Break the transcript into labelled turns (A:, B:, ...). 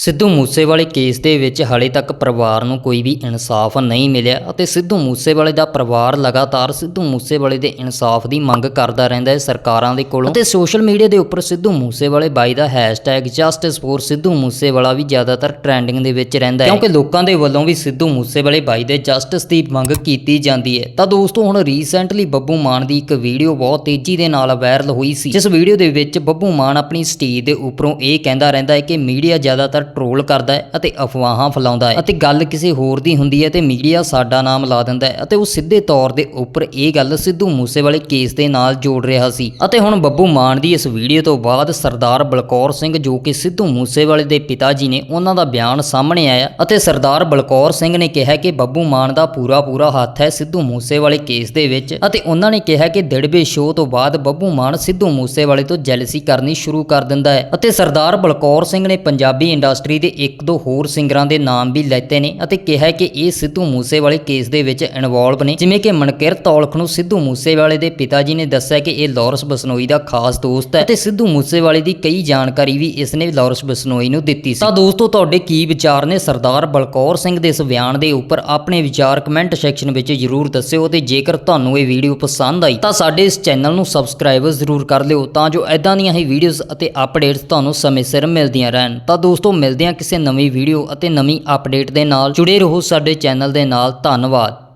A: ਸਿੱਧੂ ਮੂਸੇਵਾਲੇ ਕੇਸ ਦੇ ਵਿੱਚ ਹਾਲੇ ਤੱਕ ਪਰਿਵਾਰ ਨੂੰ ਕੋਈ ਵੀ ਇਨਸਾਫ ਨਹੀਂ ਮਿਲਿਆ ਅਤੇ ਸਿੱਧੂ ਮੂਸੇਵਾਲੇ ਦਾ ਪਰਿਵਾਰ ਲਗਾਤਾਰ ਸਿੱਧੂ ਮੂਸੇਵਾਲੇ ਦੇ ਇਨਸਾਫ ਦੀ ਮੰਗ ਕਰਦਾ ਰਹਿੰਦਾ ਹੈ ਸਰਕਾਰਾਂ ਦੇ ਕੋਲੋਂ ਅਤੇ ਸੋਸ਼ਲ ਮੀਡੀਆ ਦੇ ਉੱਪਰ ਸਿੱਧੂ ਮੂਸੇਵਾਲੇ ਬਾਈ ਦਾ hashtag justice for Sidhu Moosewala ਵੀ ਜ਼ਿਆਦਾਤਰ ਟ੍ਰੈਂਡਿੰਗ ਦੇ ਵਿੱਚ ਰਹਿੰਦਾ ਹੈ। ਕਿਉਂਕਿ ਲੋਕਾਂ ਦੇ ਵੱਲੋਂ ਵੀ ਸਿੱਧੂ ਮੂਸੇਵਾਲੇ ਬਾਈ ਦੇ ਜਸਟਿਸ ਦੀ ਮੰਗ ਕੀਤੀ ਜਾਂਦੀ ਹੈ। ਤਾਂ ਦੋਸਤੋ, ਹੁਣ ਰੀਸੈਂਟਲੀ ਬੱਬੂ ਮਾਨ ਦੀ ਇੱਕ ਵੀਡੀਓ ਬਹੁਤ ਤੇਜ਼ੀ ਦੇ ਨਾਲ ਵਾਇਰਲ ਹੋਈ ਸੀ, ਜਿਸ ਵੀਡੀਓ ਦੇ ਵਿੱਚ ਬੱਬੂ ਮਾਨ ਆਪਣੀ ਸਟੇਜ ਦੇ ਉੱਪਰੋਂ ਇਹ ਕਹਿੰਦਾ ਰਹਿੰਦਾ ਹੈ ਕਿ ਮੀਡੀਆ ਜ਼ਿਆਦਾਤਰ ਟ੍ਰੋਲ ਕਰਦਾ ਹੈ ਅਤੇ ਅਫਵਾਹਾਂ ਫੈਲਾਉਂਦਾ ਹੈ ਅਤੇ ਗੱਲ ਕਿਸੇ ਹੋਰ ਦੀ ਹੁੰਦੀ ਹੈ ਤੇ ਮੀਡੀਆ ਸਾਡਾ ਨਾਮ ਲਾ ਦਿੰਦਾ ਹੈ ਅਤੇ ਉਹ ਸਿੱਧੇ ਤੌਰ ਦੇ ਉੱਪਰ ਇਹ ਗੱਲ ਸਿੱਧੂ ਮੂਸੇਵਾਲੇ ਕੇਸ ਦੇ ਨਾਲ ਜੋੜ ਰਿਹਾ ਸੀ। ਅਤੇ ਹੁਣ ਬੱਬੂ ਮਾਨ ਦੀ ਇਸ ਵੀਡੀਓ ਤੋਂ ਬਾਅਦ ਸਰਦਾਰ ਬਲਕੌਰ ਸਿੰਘ ਜੋ ਕਿ ਸਿੱਧੂ ਮੂਸੇਵਾਲੇ ਦੇ ਪਿਤਾ ਜੀ ਨੇ ਉਹਨਾਂ ਦਾ ਬਿਆਨ ਸਾਹਮਣੇ ਆਇਆ ਅਤੇ ਸਰਦਾਰ ਬਲਕੌਰ ਸਿੰਘ ਨੇ ਕਿਹਾ ਕਿ ਬੱਬੂ ਮਾਨ ਦਾ ਪੂਰਾ ਪੂਰਾ ਹੱਥ ਹੈ ਸਿੱਧੂ ਮੂਸੇਵਾਲੇ ਕੇਸ ਦੇ ਵਿੱਚ ਅਤੇ ਉਹਨਾਂ ਨੇ ਕਿਹਾ ਕਿ ਦਿੜਬੇ ਸ਼ੋਅ ਤੋਂ ਬਾਅਦ ਬੱਬੂ ਮਾਨ ਸਿੱਧੂ ਮੂਸੇਵਾਲੇ ਤੋਂ ਜੈਲਸੀ ਕਰਨੀ ਸ਼ੁਰੂ ਕਰ ਦਿੰਦਾ ਹੈ ਅਤੇ ਸਰਦਾਰ ਬਲਕੌਰ ਸਿੰਘ ਨੇ ਪੰਜਾਬੀ ਇੰਡਸਟਰੀ ਦੇ ਇੱਕ ਦੋ ਹੋਰ ਸਿੰਗਰਾਂ ਦੇ ਨਾਮ ਵੀ ਲੈਤੇ ਨੇ ਅਤੇ ਕਿਹਾ ਕਿ ਇਹ ਸਿੱਧੂ ਮੂਸੇਵਾਲੇ ਕੇਸ ਦੇ ਵਿੱਚ ਇਨਵੋਲਵ ਨੇ। ਜਿਵੇਂ ਕਿ ਮਨਕਿਰਤ ਔਲਖ ਨੂੰ ਸਿੱਧੂ ਮੂਸੇਵਾਲੇ ਦੇ ਪਿਤਾ ਜੀ ਨੇ ਦੱਸਿਆ ਕਿ ਇਹ ਲਾਰੈਂਸ ਬਸਨੋਈ ਦਾ ਖਾਸ ਦੋਸਤ ਹੈ ਅਤੇ ਸਿੱਧੂ ਮੂਸੇਵਾਲੇ ਦੀ ਕਈ ਜਾਣਕਾਰੀ ਵੀ ਇਸ ਨੇ ਲਾਰੈਂਸ ਬਸਨੋਈ ਨੂੰ ਦਿੱਤੀ ਸੀ। ਤਾਂ ਦੋਸਤੋ, ਤੁਹਾਡੇ ਕੀ ਵਿਚਾਰ ਨੇ? ਸਰਦਾਰ ਬਲਕੌਰ ਸਿੰਘ ਦੇ ਇਸ ਬਿਆਨ ਦੇ ਉੱਪਰ ਆਪਣੇ ਵਿਚਾਰ ਕਮੈਂਟ ਸੈਕਸ਼ਨ ਵਿੱਚ ਜਰੂਰ ਦੱਸਿਓ ਤੇ ਜੇਕਰ ਤੁਹਾਨੂੰ ਇਹ ਵੀਡੀਓ ਪਸੰਦ ਆਈ ਤਾਂ ਸਾਡੇ ਇਸ ਚੈਨਲ ਨੂੰ ਸਬਸਕ੍ਰਾਈਬ ਜ਼ਰੂਰ ਕਰ ਲਿਓ ਤਾਂ ਜੋ ਐਦਾਂ ਦੀਆਂ ਹੀ ਵੀਡੀਓਜ਼ ਅਤੇ ਅਪਡੇਟਸ ਤੁਹਾਨੂੰ ਸਮੇਂ ਸਿਰ ਮਿਲਦੀਆਂ ਰਹਿਣ। ਤਾਂ ਦੋਸਤੋ ਮਿਲਦੇ ਹਾਂ ਕਿਸੇ ਨਵੀਂ ਵੀਡੀਓ ਅਤੇ ਨਵੀਂ ਅਪਡੇਟ ਦੇ ਨਾਲ। ਜੁੜੇ ਰਹੋ ਸਾਡੇ ਚੈਨਲ ਦੇ ਨਾਲ। ਧੰਨਵਾਦ।